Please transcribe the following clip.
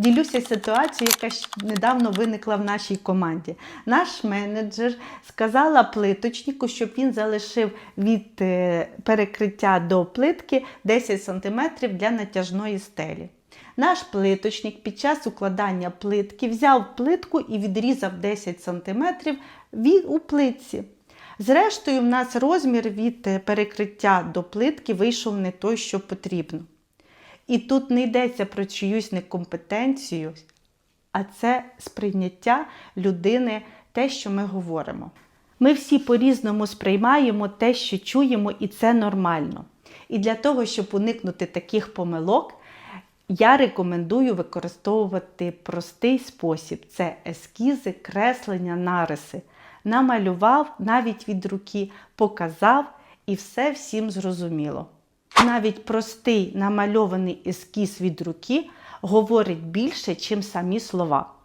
Ділюся ситуацією, яка недавно виникла в нашій команді. Наш менеджер сказала плиточнику, щоб він залишив від е, перекриття до плитки 10 см для натяжної стелі. Наш плиточник під час укладання плитки взяв плитку і відрізав 10 см у плитці. Зрештою, в нас розмір від е, перекриття до плитки вийшов не той, що потрібно. І тут не йдеться про чиюсь некомпетенцію, а це сприйняття людини, те, що ми говоримо. Ми всі по-різному сприймаємо те, що чуємо, і це нормально. І для того, щоб уникнути таких помилок, я рекомендую використовувати простий спосіб: це ескізи, креслення, нариси. Намалював навіть від руки, показав і все всім зрозуміло. Навіть простий намальований ескіз від руки говорить більше, чим самі слова.